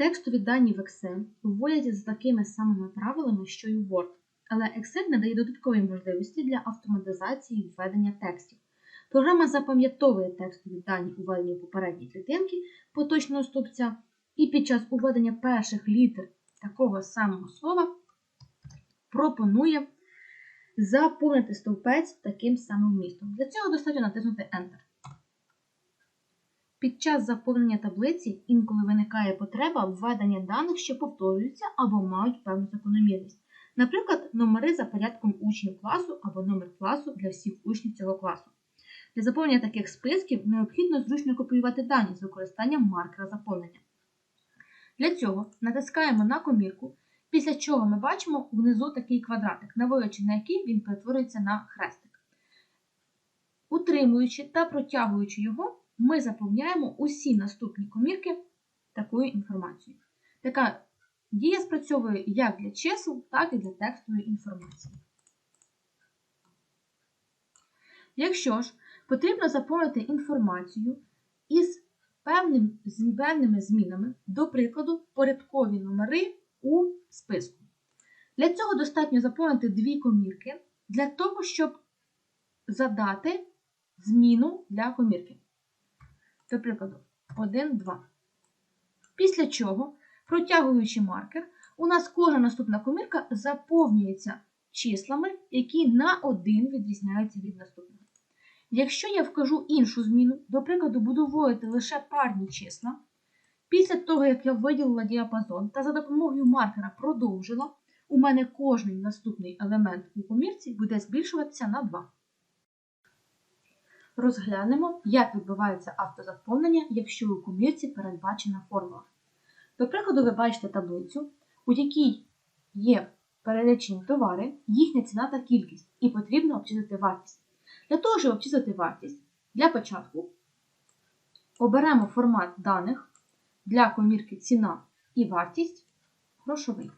Текстові дані в Excel вводяться за такими самими правилами, що й у Word, але Excel надає додаткові можливості для автоматизації введення текстів. Програма запам'ятовує текстові дані у введенні попередньої клітинки поточного стовпця, і під час уведення перших літер такого самого слова пропонує заповнити стовпець таким самим вмістом. Для цього достатньо натиснути Enter. Під час заповнення таблиці інколи виникає потреба введення даних, що повторюються або мають певну закономірність. Наприклад, номери за порядком учнів класу або номер класу для всіх учнів цього класу. Для заповнення таких списків необхідно зручно копіювати дані з використанням маркера заповнення. Для цього натискаємо на комірку, після чого ми бачимо внизу такий квадратик, наводячи на який він перетворюється на хрестик. Утримуючи та протягуючи його, ми заповняємо усі наступні комірки такою інформацією. Така дія спрацьовує як для чисел, так і для текстової інформації. Якщо ж потрібно заповнити інформацію із певними змінами, до прикладу, порядкові номери у списку. Для цього достатньо заповнити дві комірки для того, щоб задати зміну для комірки. До прикладу, 1, 2. Після чого, протягуючи маркер, у нас кожна наступна комірка заповнюється числами, які на 1 відрізняються від наступного. Якщо я вкажу іншу зміну, до прикладу, буду вводити лише парні числа, після того, як я виділила діапазон та за допомогою маркера продовжила, у мене кожний наступний елемент у комірці буде збільшуватися на 2. Розглянемо, як відбувається автозаповнення, якщо у комірці передбачена формула. До прикладу, ви бачите таблицю, у якій є перелічені товари, їхня ціна та кількість, і потрібно обчислити вартість. Для того, щоб обчислити вартість, для початку оберемо формат даних для комірки ціна і вартість грошовий.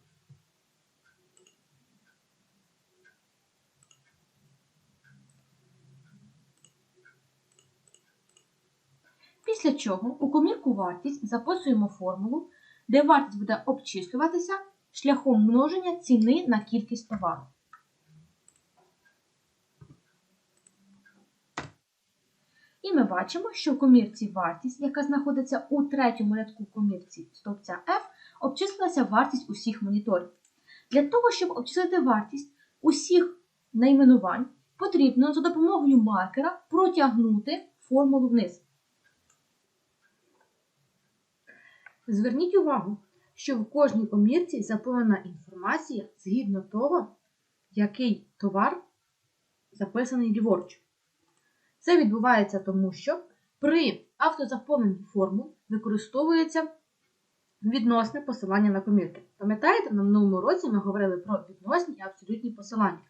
Після чого у комірку вартість записуємо формулу, де вартість буде обчислюватися шляхом множення ціни на кількість товару. І ми бачимо, що в комірці вартість, яка знаходиться у третьому рядку комірці стовпця F, обчислилася вартість усіх моніторів. Для того, щоб обчислити вартість усіх найменувань, потрібно за допомогою маркера протягнути формулу вниз. Зверніть увагу, що в кожній комірці заповнена інформація згідно того, який товар записаний ліворуч. Це відбувається тому, що при автозаповненні формул використовується відносне посилання на комірки. Пам'ятаєте, на минулому році ми говорили про відносні і абсолютні посилання.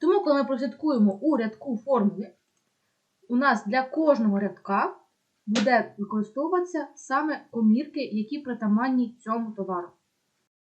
Тому, коли ми прослідкуємо у рядку формули, у нас для кожного рядка буде використовуватися саме комірки, які притаманні цьому товару.